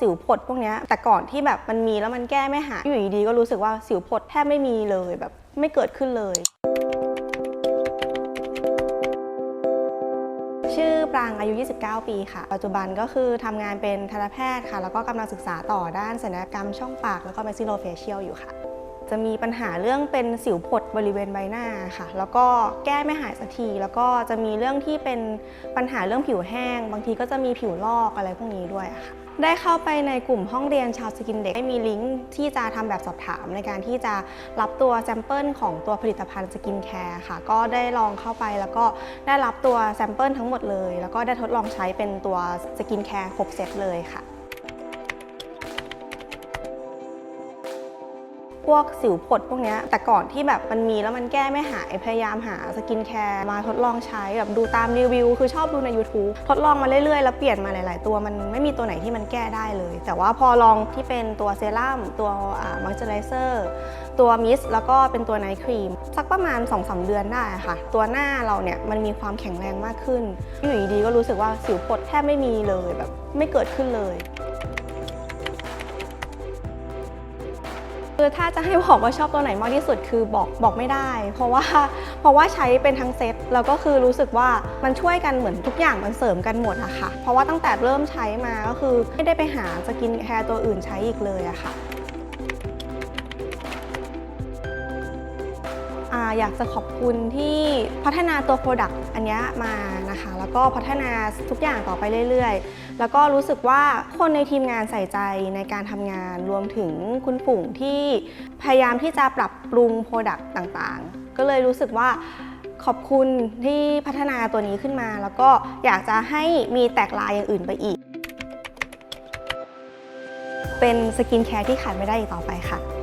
สิวผดพวกนี้แต่ก่อนที่แบบมันมีแล้วมันแก้ไม่หายอยู่ดีๆก็รู้สึกว่าสิวผดแทบไม่มีเลยแบบไม่เกิดขึ้นเลย ชื่อปรางอายุ 29 ปีค่ะ ปัจจุบันก็คือทำงานเป็นทันตแพทย์ค่ะ แล้วก็กำลังศึกษาต่อด้านศัลยกรรมช่องปากแล้วก็เมซิโลเฟเชียลอยู่ค่ะ จะมีปัญหาเรื่องเป็นสิวผดบริเวณใบหน้าค่ะ แล้วก็แก้ไม่หายสักที แล้วก็จะมีเรื่องที่เป็นปัญหาเรื่องผิวแห้ง บางทีก็จะมีผิวลอกอะไรพวกนี้ด้วยค่ะได้เข้าไปในกลุ่มห้องเรียนชาวสกินเด็กได้มีลิงก์ที่จะทำแบบสอบถามในการที่จะรับตัวแซมเปิลของตัวผลิตภัณฑ์สกินแคร์ค่ะ ก็ได้ลองเข้าไปแล้วก็ได้รับตัวแซมเปิลทั้งหมดเลย แล้วก็ได้ทดลองใช้เป็นตัวสกินแคร์ครบเซตเลยค่ะ พวกสิวผดพวกนี้แต่ก่อนที่แบบมันมีแล้วมันแก้ไม่หายพยายามหาสกินแคร์มาทดลองใช้แบบดูตามรีวิว คือชอบดูใน YouTube ทดลองมาเรื่อยๆ แล้วเปลี่ยนมาหลายๆ ตัวมันไม่มีตัวไหนที่มันแก้ได้เลย แต่ว่าพอลองที่เป็นตัวเซรั่มตัวมอยเจอไรเซอร์ตัวมิสแล้วก็เป็นตัวไนท์ครีม สักประมาณ2-3เดือนได้ค่ะ ตัวหน้าเราเนี่ยมันมีความแข็งแรงมากขึ้นอยู่ดีๆก็รู้สึกว่าสิวผดแทบไม่มีเลยแบบไม่เกิดขึ้นเลย คือถ้าจะให้บอกว่าชอบตัวไหนมากที่สุดคือบอกบอกไม่ได้ เพราะว่าเพราะว่าใช้เป็นทั้งเซตแล้วก็คือรู้สึกว่ามันช่วยกันเหมือนทุกอย่างมันเสริมกันหมดอะค่ะ เพราะว่าตั้งแต่เริ่มใช้มาก็คือไม่ได้ไปหาสกินแคร์ตัวอื่นใช้อีกเลยอะค่ะ อยากจะขอบคุณที่พัฒนาตัว Product อันนี้มานะคะ แล้วก็พัฒนาทุกอย่างต่อไปเรื่อยๆ แล้วก็รู้สึกว่าคนในทีมงานใส่ใจในการทำงานรวมถึงคุณปุ่งที่พยายามที่จะปรับปรุง Product ต่างๆ ก็เลยรู้สึกว่าขอบคุณที่พัฒนาตัวนี้ขึ้นมา แล้วก็อยากจะให้มีแตกลายอย่างอื่นไปอีก เป็นสกินแคร์ที่ขาดไม่ได้อีกต่อไปค่ะ